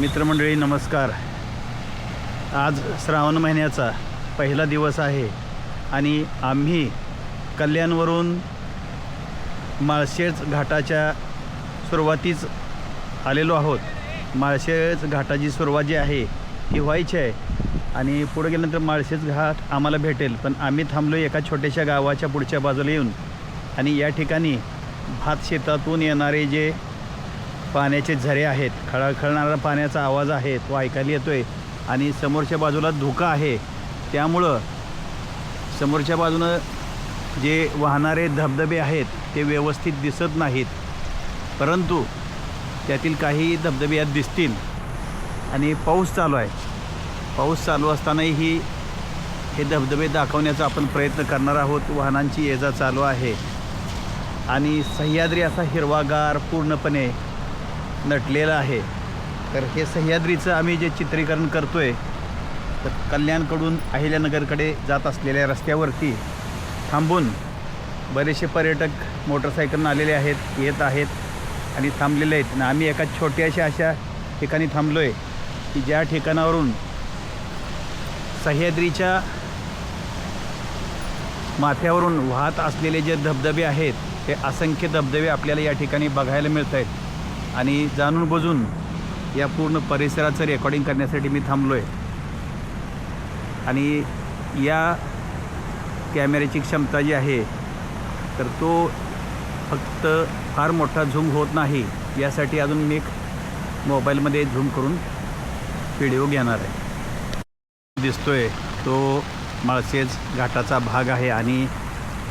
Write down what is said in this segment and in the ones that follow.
मित्रमंडळी नमस्कार. आज श्रावण महिन्याचा पहिला दिवस आहे आणि आम्ही कल्याणवरून माळशेज घाटाच्या सुरुवातीच आलेलो आहोत. माळशेज घाटाची सुरुवात जी आहे ती व्हायची आहे आणि पुढे गेल्यानंतर माळशेज घाट आम्हाला भेटेल. पण आम्ही थांबलो एका छोट्याशा गावाच्या पुढच्या बाजूला येऊन आणि या ठिकाणी भात शेतातून येणारे जे पाण्याचे झरे आहेत. खळखळणारा पाण्याचा आवाज आहे. तो ऐकायला येतो आहे आणि समोरच्या बाजूला धोका आहे. त्यामुळं समोरच्या बाजूनं जे वाहणारे धबधबे आहेत ते व्यवस्थित दिसत नाहीत. परंतु त्यातील काही धबधबे यात दिसतील. आणि पाऊस चालू आहे. पाऊस चालू असतानाही हे धबधबे दाखवण्याचा आपण प्रयत्न करणार आहोत. वाहनांची ये जा चालू आहे. आणि सह्याद्री असा हिरवागार पूर्णपणे नटलेलं आहे. तर हे सह्याद्रीचं आम्ही जे चित्रीकरण करतो आहे तर कल्याणकडून अहिल्यानगरकडे जात असलेल्या रस्त्यावरती थांबून बरेचसे पर्यटक मोटरसायकलनं आलेले आहेत येत आहेत आणि थांबलेले आहेत. आणि आम्ही एका छोट्याशा अशा ठिकाणी थांबलो आहे की ज्या ठिकाणावरून सह्याद्रीच्या माथ्यावरून वाहत असलेले जे धबधबे आहेत ते असंख्य धबधबे आपल्याला या ठिकाणी बघायला मिळत आहेत आणि जाणून बुजून या पूर्ण परिसराचं रेकॉर्डिंग करण्यासाठी मी थांबलो आहे आणि या कॅमेऱ्याची क्षमता जी आहे तर तो फक्त फार मोठा झूम होत नाही. यासाठी अजून मी एक मोबाईलमध्ये झूम करून व्हिडिओ घेणार आहे. दिसतोय तो माळसेज घाटाचा भाग आहे आणि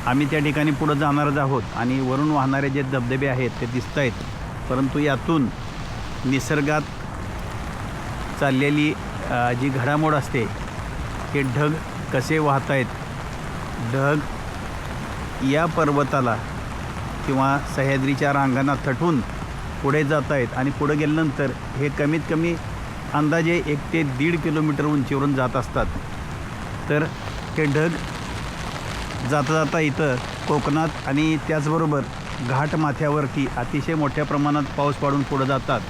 आम्ही त्या ठिकाणी पुढं जाणारच आहोत. आणि वरून वाहणारे जे धबधबे आहेत ते दिसत आहेत परंतु यातून निसर्गात चाललेली जी घडामोड असते हे ढग कसे वाहत आहेत ढग या पर्वताला किंवा सह्याद्रीच्या रांगांना थटून पुढे जात आहेत आणि पुढे गेल्यानंतर हे कमीत कमी अंदाजे एक ते दीड किलोमीटर उंचीवरून जात असतात. तर हे ढग जाता जाता इथं कोकणात आणि त्याचबरोबर घाटमाथ्यावरती अतिशय मोठ्या प्रमाणात पाऊस पाडून पुढं जातात.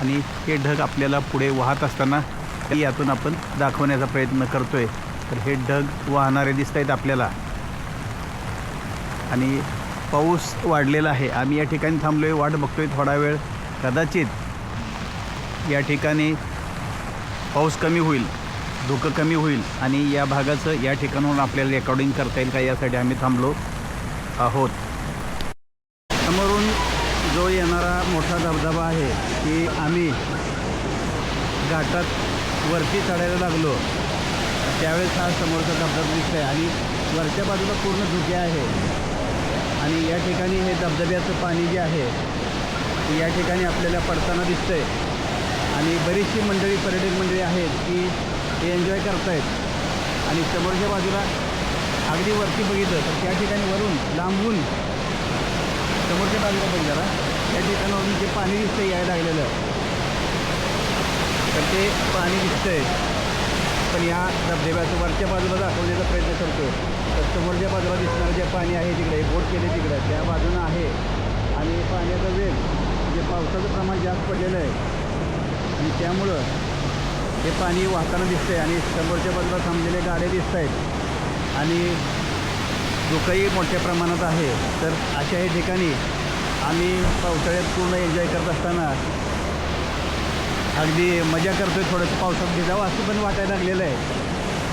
आणि हे ढग आपल्याला पुढे वाहत असताना यातून आपण दाखवण्याचा प्रयत्न करतो आहे तर हे ढग वाहणारे दिसत आहेत आपल्याला. आणि पाऊस वाढलेला आहे. आम्ही या ठिकाणी थांबलो आहे वाट बघतो आहे थोडा वेळ. कदाचित या ठिकाणी पाऊस कमी होईल धुकं कमी होईल आणि या भागाचं या ठिकाणाहून आपल्याला रेकॉर्डिंग करता येईल का यासाठी आम्ही थांबलो आहोत. समोरून जो येणारा मोठा धबधबा आहे की आम्ही घाटात वरती चढायला लागलो त्यावेळेस हा समोरचा धबधबा दिसतो आहे आणि वरच्या बाजूला पूर्ण धुके आहे. आणि या ठिकाणी हे धबधब्याचं पाणी जे आहे या ठिकाणी आपल्याला पडताना दिसतंय. आणि बरीचशी मंडळी पर्यटक मंडळी आहेत की ते एन्जॉय करतायत. आणि समोरच्या बाजूला अगदी वरती बघितलं तर त्या ठिकाणी वरून लांबून समोरच्या बाजूला पण जरा. त्या ठिकाणावरून जे पाणी दिसतंय याय लागलेलं. तर ते पाणी दिसतंय. पण या धबधब्याचं वरच्या बाजूला दाखवण्याचा प्रयत्न करतो तर समोरच्या बाजूला दिसणारं जे पाणी आहे तिकडे बोट केले तिकडे. त्या बाजूनं आहे. आणि पाण्याचा वेग म्हणजे पावसाचं प्रमाण जास्त पडलेलं आहे. आणि त्यामुळं हे पाणी वाहताना दिसतंय. आणि समोरच्या बाजूला थांबलेले गाड्या दिसत आहेत आणि धोकाही मोठ्या प्रमाणात आहे तर अशाही ठिकाणी आम्ही पावसाळ्यात पूर्ण एन्जॉय करत असताना अगदी मजा करतो आहे थोडंसं पावसात भिजावं असं पण वाटायला लागलेलं आहे.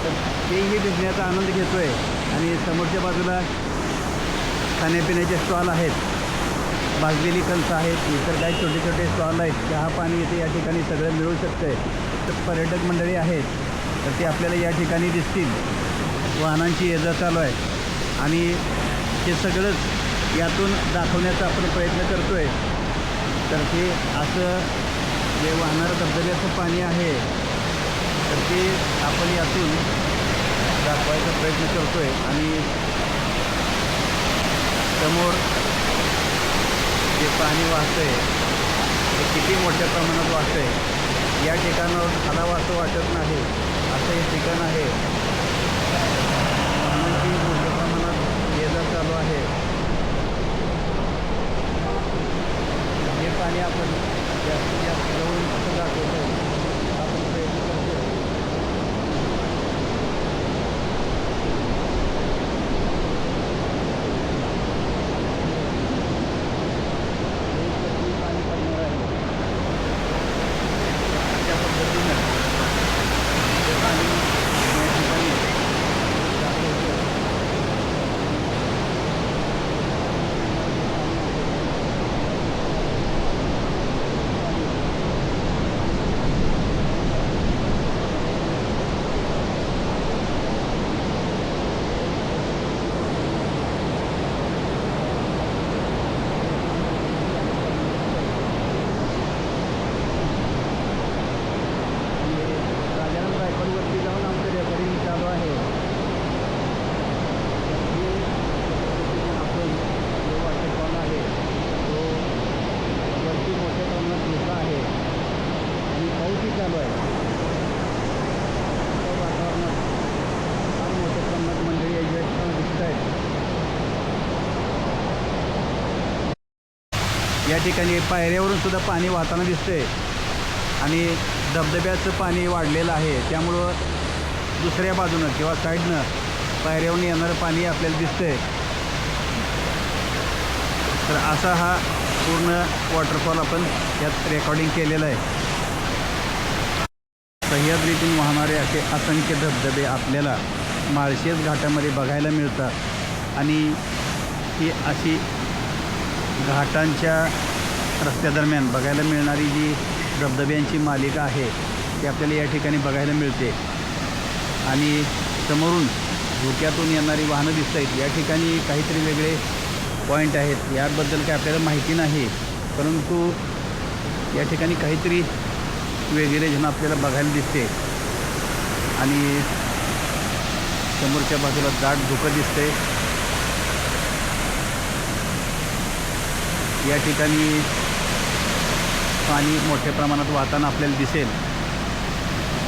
तर तेही भिजण्याचा आनंद घेतो आहे आणि समोरच्या बाजूला खाण्यापिण्याचे स्टॉल आहेत भाजलेली कणसं आहेत इतर काही छोटे छोटे स्टॉल आहेत चहा पाणी इथे या ठिकाणी सगळं मिळू शकतं तर पर्यटक मंडळी आहेत तर ते आपल्याला या ठिकाणी दिसतील. वाहनांची येजा चालू आहे. आणि हे सगळंच यातून दाखवण्याचा आपण प्रयत्न करतो आहे तर ते असं जे वाहणारं धबधब्याचं पाणी आहे तर ते आपण यातून दाखवायचा प्रयत्न करतो आहे आणि समोर जे पाणी वाहतं आहे ते किती मोठ्या प्रमाणात वाहतंय या ठिकाणावर खालावं असं वाटत नाही. असं हे ठिकाण आहे वाहनांची मोठ्या प्रमाणात ये जा चालू आहे. हे पाणी आपण जास्तीत जास्त घेऊन कसं दाखवता येईल आपण प्रयत्न करतोय हे पाणी पडणार आहे अशा पद्धतीनं हे पाणी या ठिकाणी दाखवतं. राजाराम रायगडवरती जाऊन आमचं रेकॉर्डिंग चालू आहे हे आपण जो वॉटरफॉल आहे तो वरती मोठ्या प्रमाणात धोका आहे आणि पाऊसही चालू आहे त्या वातावरणात फार मोठ्या प्रमाणात मंडळी एन्जॉय दिसत आहेत या ठिकाणी पायऱ्यावरून सुद्धा पाणी वाहताना दिसतंय. आणि धबधब्याचं पाणी वाढलेलं आहे. त्यामुळं दुसऱ्या बाजूनं किंवा साईडनं पायऱ्यावरून येणारं पाणी आपल्याला दिसतंय. तर असा हा पूर्ण वॉटरफॉल आपण यात रेकॉर्डिंग केलेलं आहे. सह्याद्रीतून वाहणारे असे असंख्य धबधबे आपल्याला माळशेज घाटामध्ये बघायला मिळतात. आणि ही अशी घाटांच्या रस्त्यादरम्यान बघायला मिळणारी जी धबधब्यांची मालिका आहे ती आपल्याला या ठिकाणी बघायला मिळते. आणि समोरून धोक्यातून येणारी वाहनं दिसत आहेत. या ठिकाणी काहीतरी वेगळे पॉईंट आहेत. याबद्दल काय आपल्याला माहिती नाही. परंतु या ठिकाणी काहीतरी वेगळे जण आपल्याला बघायला दिसते. आणि समोरच्या बाजूला दाट धुकं दिसते या ठिकाणी पाणी मोठ्या प्रमाणात वाहताना आपल्याला दिसेल.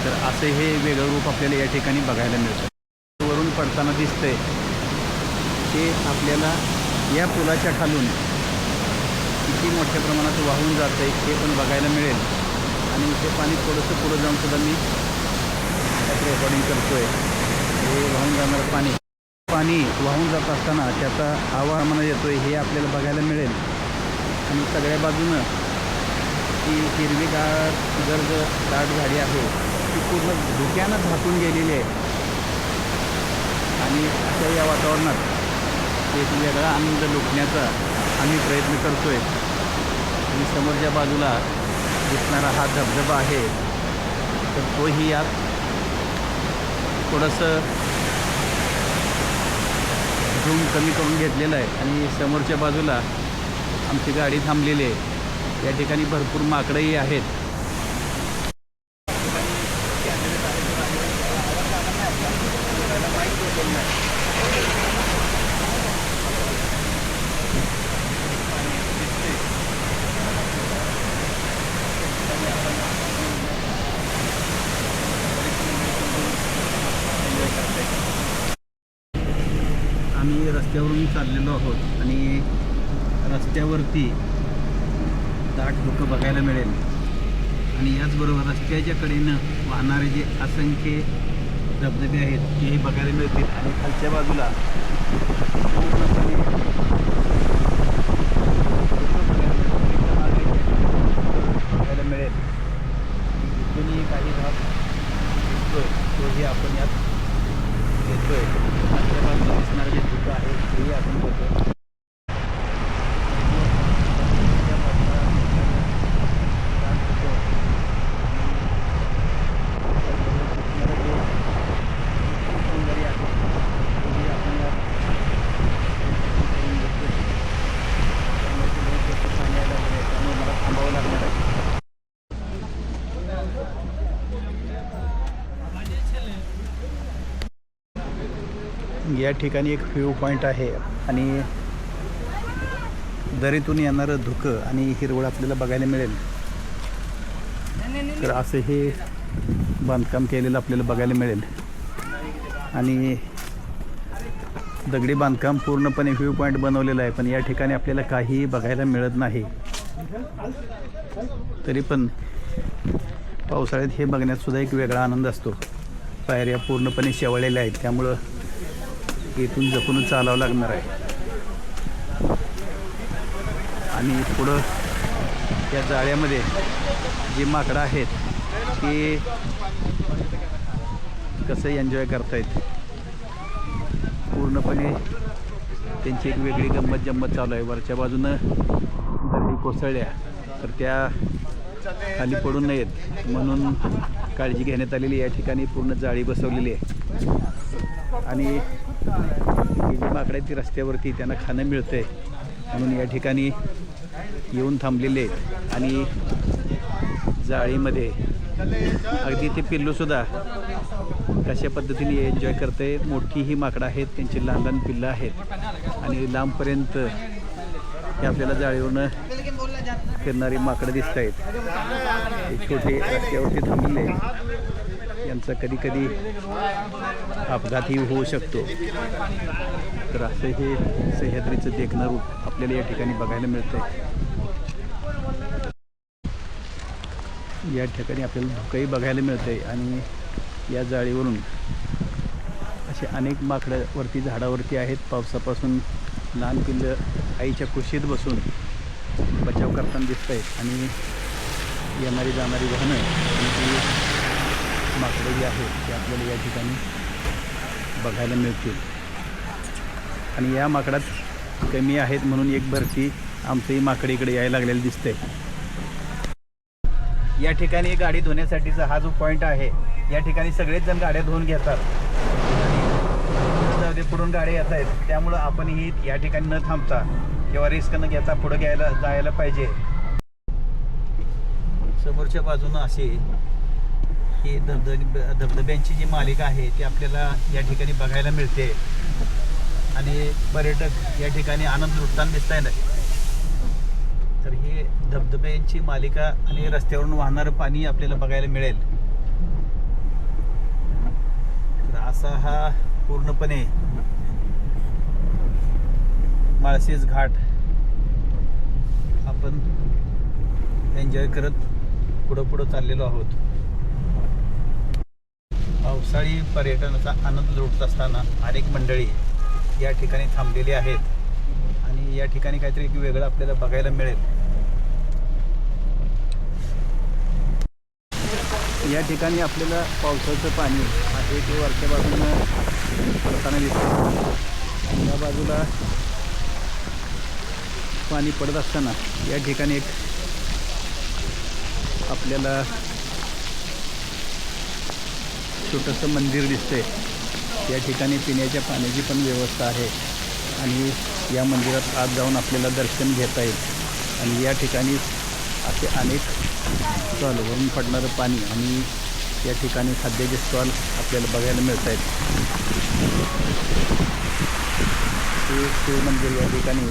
तर असे हे वेगळं रूप आपल्याला या ठिकाणी बघायला मिळतं. वरून पडताना दिसतंय ते आपल्याला या पुलाच्या खालून किती मोठ्या प्रमाणात वाहून जातं आहे हे पण बघायला मिळेल. आणि ते पाणी थोडंसं पुढं जाऊन सुद्धा मी रेकॉर्डिंग करतो आहे हे वाहून जाणारं पाणी. पाणी वाहून जात असताना त्याचा आवाज येतो आहे हे आपल्याला बघायला मिळेल. आणि सगळ्या बाजूनं ती हिरवीगार गर्द दाट झाडी आहे. ती पूर्ण धुक्यानं झाकून गेलेली आहे. आणि अशा या वातावरणात एक वेगळा आनंद लुटण्याचा आम्ही प्रयत्न करतो आहे आणि समोरच्या बाजूला दिसणारा हा धबधबा आहे तर तोही यात थोडंसं झूम कमी करून घेतलेलं आहे. आणि समोरच्या बाजूला आमची गाडी थांबलेली आहे. या ठिकाणी भरपूर माकडंही आहेत. आम्ही रस्त्यावरून चाललेलो आहोत आणि रस्त्यावरती दाट धुकं बघायला मिळेल. आणि याचबरोबर रस्त्याच्या कडेनं वाहणारे जे असंख्य धबधबे आहेत तेही बघायला मिळतील. आणि खालच्या बाजूला पूर्णपणे बघायला मिळेल. इथूनही काही भाग दिसतोय तोही आपण यात घेतोय. खालच्या बाजूला दिसणारं जे धुकं आहे तेही आपण बघतो थांबावं लागणार आहे या ठिकाणी एक व्ह्यू पॉईंट आहे आणि दरीतून येणारं धुकं आणि हिरवळ आपल्याला बघायला मिळेल. तर असं हे बांधकाम केलेलं आपल्याला बघायला मिळेल. आणि दगडी बांधकाम पूर्णपणे व्ह्यू पॉईंट बनवलेलं आहे पण या ठिकाणी आपल्याला काहीही बघायला मिळत नाही. तरी पण पावसाळ्यात हे बघण्यात सुद्धा एक वेगळा आनंद असतो. पायऱ्या पूर्णपणे शेवळलेल्या आहेत त्यामुळं इथून जपूनच चालावं लागणार आहे. आणि पुढं या जाळ्यामध्ये जी माकडं आहेत ती कसं एन्जॉय करतायत? पूर्णपणे त्यांची एक वेगळी गंमत जम्मत चालू आहे. वरच्या बाजूनं दरडी कोसळल्या तर त्या खाली पडू नयेत म्हणून काळजी घेण्यात आलेली या ठिकाणी पूर्ण जाळी बसवलेली आहे. आणि ही जी माकडं ती रस्त्यावरती त्यांना खाणं मिळतं आहे म्हणून या ठिकाणी येऊन थांबलेले आहेत. आणि जाळीमध्ये अगदी ते पिल्लूसुद्धा कशा पद्धतीने एन्जॉय करते मोठी ही माकडं आहेत त्यांची लहान लहान पिल्लं आहेत. आणि लांबपर्यंत हे आपल्याला जाळीवरनं फिरणारी माकडं दिसत आहेत छोटे रस्त्यावरती थांबलेले त्यांचा कधीकधी कधी कधी अपघातही होऊ शकतो. तर असं हे सह्याद्रीचं देखणं रूप आपल्याला या ठिकाणी बघायला मिळतं. या ठिकाणी आपल्याला धुकंही बघायला मिळतंय आणि या जाळीवरून असे अनेक माकडं वरती झाडावरती आहेत. पावसापासून लहान पिल्लं आईच्या कुशीत बसून बचाव करताना दिसत आहेत आणि येणारी जाणारी वाहनं आणि ती माकडे जे आहेत ते आपल्याला या ठिकाणी बघायला मिळतील. आणि या माकडात कमी आहेत म्हणून एक भरती आमचंही माकडे इकडे यायला लागलेलं दिसतंय. या ठिकाणी गाडी धुण्यासाठीचा हा जो पॉईंट आहे या ठिकाणी सगळेच जण गाड्या धुवून घेतात. पुढून गाड्या येत आहेत. त्यामुळं आपणही या ठिकाणी न थांबता किंवा रिस्क न घेता पुढे घ्यायला जायला पाहिजे. समोरच्या बाजूनं असे ही धबधब धबधब्यांची जी मालिका आहे ती आपल्याला या ठिकाणी बघायला मिळते. आणि पर्यटक या ठिकाणी आनंद लुटताना दिसत आहे ना. तर ही धबधब्यांची मालिका आणि रस्त्यावरून वाहणारं पाणी आपल्याला बघायला मिळेल. तर असा हा पूर्णपणे माळशेज घाट आपण एन्जॉय करत पुढं पुढं चाललेलो आहोत. पावसाळी पर्यटनाचा आनंद लुटत असताना अनेक मंडळी या ठिकाणी थांबलेली आहेत. आणि या ठिकाणी काहीतरी एक वेगळं आपल्याला बघायला मिळेल. या ठिकाणी आपल्याला पावसाचं पाणी आहे ते वरच्या बाजूनं पडताना दिसतं या बाजूला पाणी पडत असताना या ठिकाणी एक आपल्याला छोटंसं मंदिर दिसतंय. या ठिकाणी पिण्याच्या पाण्याची पण व्यवस्था आहे. आणि या मंदिरात आत जाऊन आपल्याला दर्शन घेता येईल. आणि या ठिकाणी असे अनेक स्टॉल वरून पडणारं पाणी आणि या ठिकाणी खाद्याचे स्टॉल आपल्याला बघायला मिळत आहेत. ते शिवमंदिर या ठिकाणी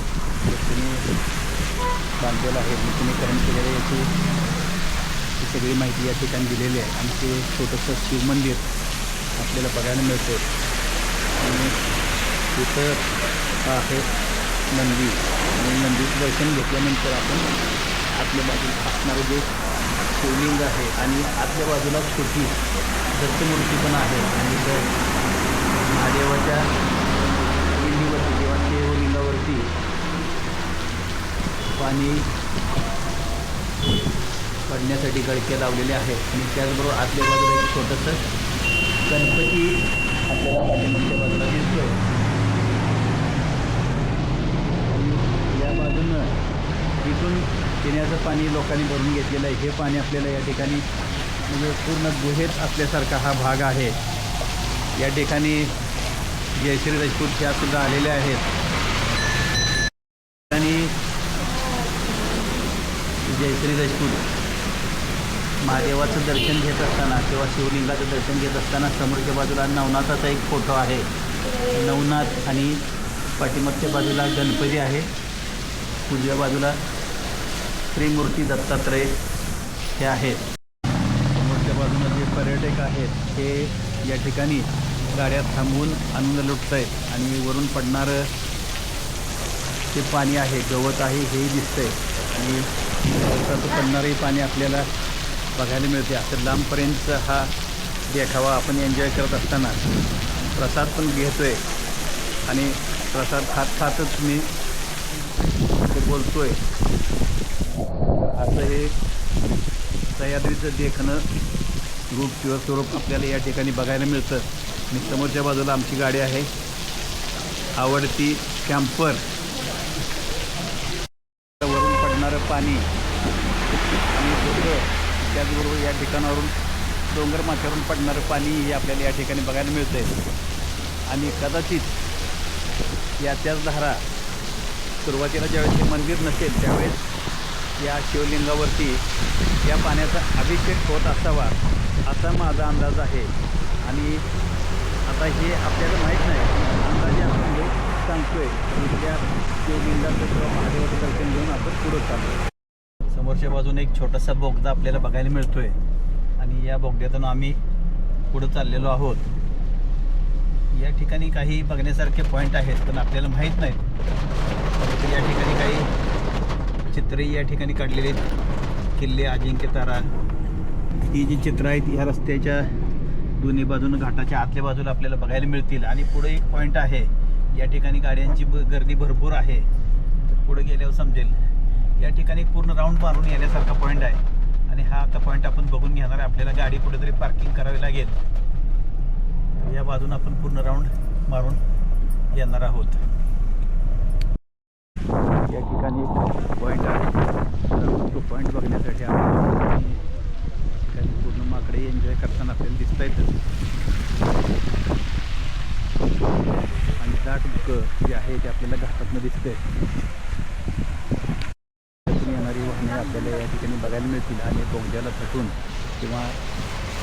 बांधलेलं आहे नूतनीकरण केलेलं याची सगळी माहिती या ठिकाणी दिलेली आहे. आणि ते छोटंसं शिवमंदिर आपल्याला बघायला मिळतं आणि तिथं आहे नंदी आणि नंदीचं दर्शन घेतल्यानंतर आपण आतल्या बाजूला असणारं जे शिवलिंग आहे आणि आतल्या बाजूला छोटी दत्तमूर्ती पण आहे. आणि तर महादेवाच्या लिंगीवरती किंवा शिवलिंगावरती पाणी पडण्यासाठी गडके लावलेले आहेत. आणि त्याचबरोबर आतल्या बाजूला एक छोटंसं गणपती आपल्याला पाठीमागच्या बाजूला दिसतोय. या बाजूनं इथून पिण्याचं पाणी लोकांनी भरून घेतलेलं आहे. हे पाणी आपल्याला या ठिकाणी म्हणजे पूर्ण गुहेत असल्यासारखा हा भाग आहे. या ठिकाणी जयश्री राजपूत ह्या सुद्धा आलेल्या आहेत. आणि जयश्री राजपूत महादेवाचं दर्शन घेत असताना किंवा शिवलिंगाचं दर्शन घेत असताना समोरच्या बाजूला नवनाथाचा एक फोटो आहे. नवनाथ आणि पाठीमागच्या बाजूला गणपती आहे. उजव्या बाजूला त्रिमूर्ती दत्तात्रय हे आहेत. समोरच्या बाजूला जे पर्यटक आहेत हे या ठिकाणी गाड्या थांबवून आनंद लुटत आहेत आणि वरून पडणारं ते पाणी आहे गवत आहे हेही दिसतंय. आणि गवताचं पडणारंही पाणी आपल्याला बघायला मिळते. असं लांबपर्यंत हा देखावा आपण एन्जॉय करत असताना प्रसाद पण घेतो आहे आणि प्रसाद खात खातच मी बोलतो आहे असं हे सह्याद्रीचं देखणं रूप किंवा स्वरूप आपल्याला या ठिकाणी बघायला मिळतं. आणि समोरच्या बाजूला आमची गाडी आहे. आवडती कॅम्पर वरून पडणारं पाणी. आणि धुकं त्याचबरोबर या ठिकाणावरून डोंगर माथ्यावरून पडणारं पाणी हे आपल्याला या ठिकाणी बघायला मिळतंय. आणि कदाचित या त्याच धारा सुरुवातीला ज्यावेळेस हे मंदिर नसेल त्यावेळेस या शिवलिंगावरती या पाण्याचा अभिषेक होत असावा असा माझा अंदाज आहे. आणि आता हे आपल्याला माहीत नाही अंदाजे आपण हे आहे इथल्या शिवलिंगाचं किंवा महादेवाचं दर्शन घेऊन आपण पुढं चाललो समोरच्या बाजूने एक छोटासा बोगदा आपल्याला बघायला मिळतोय. आणि या बोगद्यातून आम्ही पुढं चाललेलो आहोत. या ठिकाणी काही बघण्यासारखे पॉईंट आहेत पण आपल्याला माहीत नाहीत. परंतु या ठिकाणी काही चित्रे या ठिकाणी काढलेली आहेत. किल्ले अजिंक्य तारा. ही जी चित्र आहेत ह्या रस्त्याच्या दोन्ही बाजूनं घाटाच्या आतल्या बाजूला आपल्याला बघायला मिळतील. आणि पुढे एक पॉईंट आहे या ठिकाणी गाड्यांची ब- गर्दी भरपूर आहे. तर पुढे गेल्यावर समजेल. या ठिकाणी पूर्ण राऊंड मारून येण्यासारखा पॉईंट आहे. आणि हा आता पॉईंट आपण बघून घेणार आहे. आपल्याला गाडी कुठेतरी पार्किंग करावी लागेल. या बाजून आपण पूर्ण राऊंड मारून येणार आहोत. या ठिकाणी पॉईंट आहे. तो पॉईंट बघण्यासाठी आपण ठिकाणी पूर्ण माकडे एन्जॉय करताना आपल्याला दिसता येतं आणि दाट बुकं जे आहे ते आपल्याला घाटातनं दिसतंय. येणारी आपल्याला या ठिकाणी बघायला मिळतील आणि बोगद्याला थटून किंवा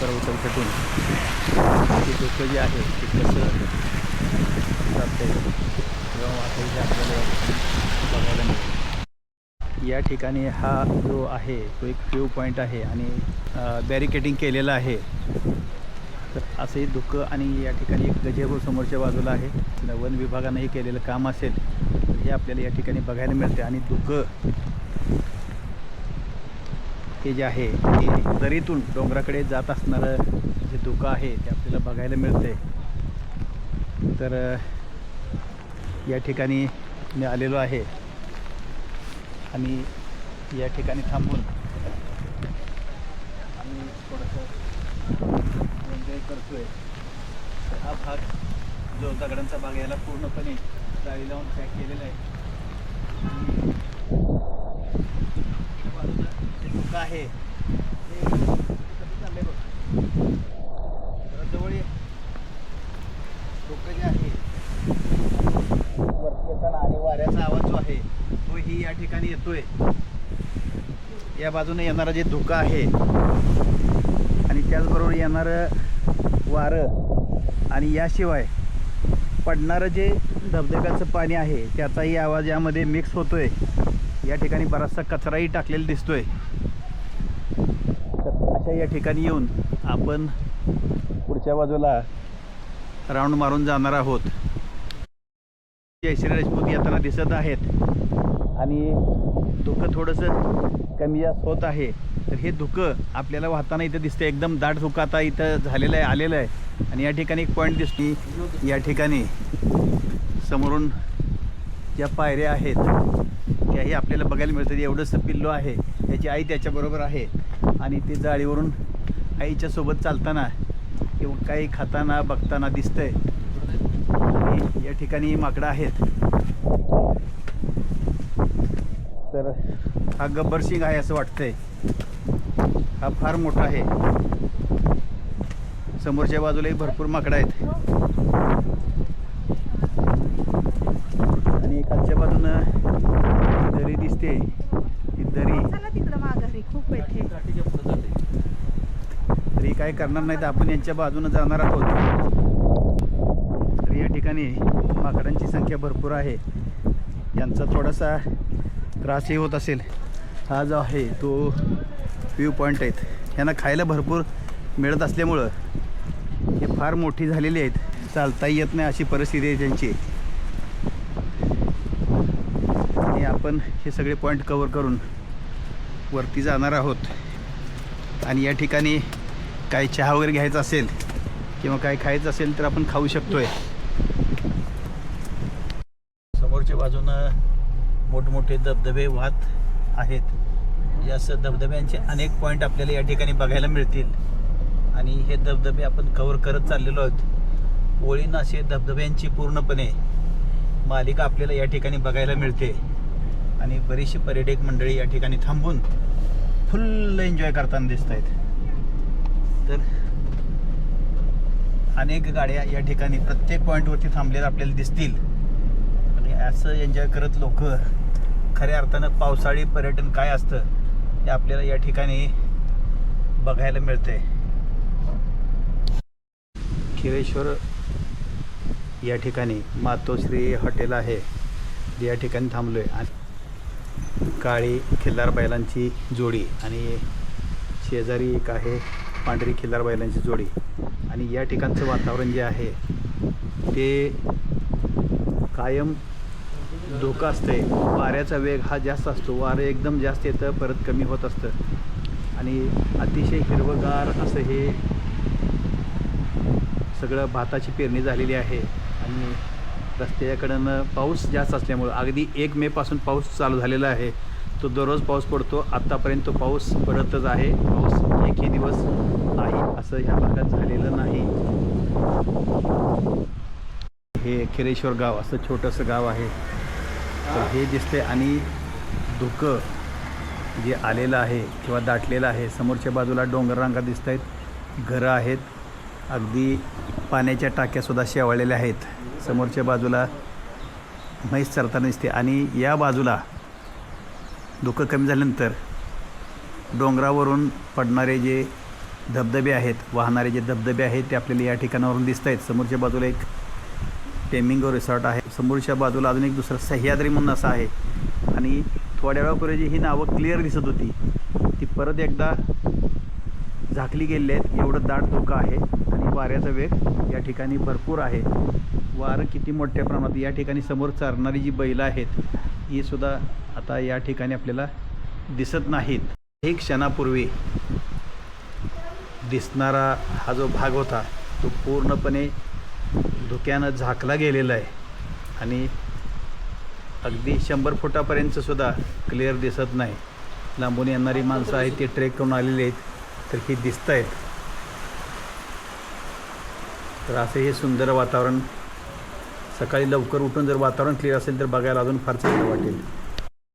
पर्वताला थटून ते डोकं जे आहे ते कसं किंवा आपल्याला या ठिकाणी बघायला मिळतं या ठिकाणी हा जो आहे तो एक व्ह्यू पॉईंट आहे आणि बॅरिकेडिंग केलेलं आहे. तर असंही धुकं आणि या ठिकाणी एक गजेब समोरच्या बाजूला आहे. वन वन विभागानंही केलेलं काम असेल तर हे आपल्याला या ठिकाणी बघायला मिळते आणि धुकं हे जे आहे ते दरीतून डोंगराकडे जात असणारं जे धुकं आहे ते आपल्याला बघायला मिळते तर या ठिकाणी मी आलेलो आहे. आणि या ठिकाणी थांबून आम्ही थोडंसं एन्जॉय करतोय. आहे हा भाग जो दगडांचा भाग याला पूर्णपणे जाळी लावून पॅक केलेला आहे आणि त्या बाजूला जे धुकं आहे. जवळ धुकं जे आहे. वरती येताना आणि वाऱ्याचा आवाज जो आहे तो ही या ठिकाणी येतोय. या बाजूने येणारा जे धुका आहे आणि त्याचबरोबर येणारं वारं आणि याशिवाय पडणारं जे धबधब्याचं पाणी आहे त्याचाही आवाज यामध्ये मिक्स होतोय. या ठिकाणी बराचसा कचराही टाकलेला दिसतोय. या ठिकाणी येऊन आपण पुढच्या बाजूला राऊंड मारून जाणार आहोत. जयश्री राजपूत येताना दिसत आहेत. आणि धुकं थोडंसं कमी जास्त होत आहे. तर हे धुकं आपल्याला वाहताना इथं दिसतं एकदम दाट धुकं आता इथं झालेलं आहे आलेलं आहे. आणि या ठिकाणी एक पॉईंट दिसतो या ठिकाणी समोरून ज्या पायऱ्या आहेत त्याही आपल्याला बघायला मिळतात. एवढंसं पिल्लो आहे. त्याची आई त्याच्याबरोबर आहे. आणि ते जाळीवरून आईच्या सोबत चालताना किंवा काही खाताना बघताना दिसतंय. आणि या ठिकाणी माकडं आहेत. तर हा गब्बर सिंग आहे असं वाटतंय. हा फार मोठा आहे. समोरच्या बाजूलाही भरपूर माकडं आहेत. आणि खालच्या बाजूनं दरी दिसते ही दरी चला तिकडं माघारी खूप येते तरी काय करणार नाही तर आपण यांच्या बाजूनं जाणार आहोत. तर या ठिकाणी माकडांची संख्या भरपूर आहे. यांचा थोडासा त्रासही होत असेल. हा जो आहे तो व्ह्यू पॉईंट आहेत. यांना खायला भरपूर मिळत असल्यामुळं हे फार मोठी झालेली आहेत. चालताही येत नाही अशी परिस्थिती आहे त्यांची. आणि आपण हे सगळे पॉईंट कवर करून वरती जाणार आहोत. आणि या ठिकाणी काही चहा वगैरे घ्यायचा असेल किंवा काय खायचं असेल तर आपण खाऊ शकतोय. समोरच्या बाजूनं मोठमोठे धबधबे वाहत आहेत. या धबधब्यांचे अनेक पॉईंट आपल्याला या ठिकाणी बघायला मिळतील. आणि हे धबधबे आपण कव्हर करत चाललेलो आहोत. ओळीनं असे धबधब्यांची पूर्णपणे मालिका आपल्याला या ठिकाणी बघायला मिळते. आणि बरीचशी पर्यटक मंडळी या ठिकाणी थांबून फुल एन्जॉय करताना दिसत आहेत तर अनेक गाड्या या ठिकाणी प्रत्येक पॉईंटवरती थांबलेल्या आपल्याला दिसतील. आणि असं एन्जॉय करत लोक खऱ्या अर्थानं पावसाळी पर्यटन काय असतं हे आपल्याला या ठिकाणी बघायला मिळते खिरेश्वर या ठिकाणी मातोश्री हॉटेल आहे. या ठिकाणी थांबलो आहे आणि काळी खिल्लार बैलांची जोडी आणि शेजारी एक आहे पांढरी खिल्लार बैलांची जोडी. आणि या ठिकाणचं वातावरण जे आहे ते कायम धोका असते वाऱ्याचा वेग हा जास्त असतो. वारं एकदम जास्त येतं परत कमी होत असतं. आणि अतिशय हिरवगार असं हे सगळं भाताची पेरणी झालेली आहे. आणि रस्त्याकडनं पाऊस जास्त असल्यामुळं अगदी एक मेपासून पाऊस चालू झालेला आहे. तो दररोज पाऊस पडतो. आत्तापर्यंत पाऊस पडतच आहे. पाऊस एकही दिवस नाही असं ह्या भागात झालेलं नाही. हे खिरेश्वर गाव असं छोटंसं गाव आहे. तर हे दिसते आणि धुकं जे आलेलं आहे किंवा दाटलेलं आहे समोरच्या बाजूला डोंगर रांगा दिसत आहेत घरं आहेत. अगदी पाण्याच्या टाक्यासुद्धा शेवाळलेल्या आहेत. समोरच्या बाजूला म्हैस चरताना दिसते. आणि या बाजूला धुकं कमी झाल्यानंतर डोंगरावरून पडणारे जे धबधबे आहेत वाहणारे जे धबधबे आहेत ते आपल्याला या ठिकाणावरून दिसत आहेत समोरच्या बाजूला एक टेमिंगो रिसॉर्ट आहे. समोरच्या बाजूला अजून एक दुसरं सह्याद्री म्हणून असं आहे. आणि थोड्या वेळापूर्वी जी ही नावं क्लिअर दिसत होती ती परत एकदा झाकली गेलेली आहेत. एवढं दाट धोका आहे आणि वाऱ्याचा वेग या ठिकाणी भरपूर आहे. वारं किती मोठ्या प्रमाणात या ठिकाणी समोर चरणारी जी बैलं आहेत ही सुद्धा आता या ठिकाणी आपल्याला दिसत नाहीत. काही क्षणापूर्वी दिसणारा हा जो भाग होता तो पूर्णपणे धुक्यानं झाकला गेलेला आहे. आणि अगदी शंभर फुटापर्यंत सुद्धा क्लिअर दिसत नाही. लांबून येणारी माणसं आहेत ती ट्रेक करून आलेली आहेत तर ही दिसत आहेत तर असं हे सुंदर वातावरण सकाळी लवकर उठून जर वातावरण क्लिअर असेल तर बघायला अजून फार चांगलं वाटेल.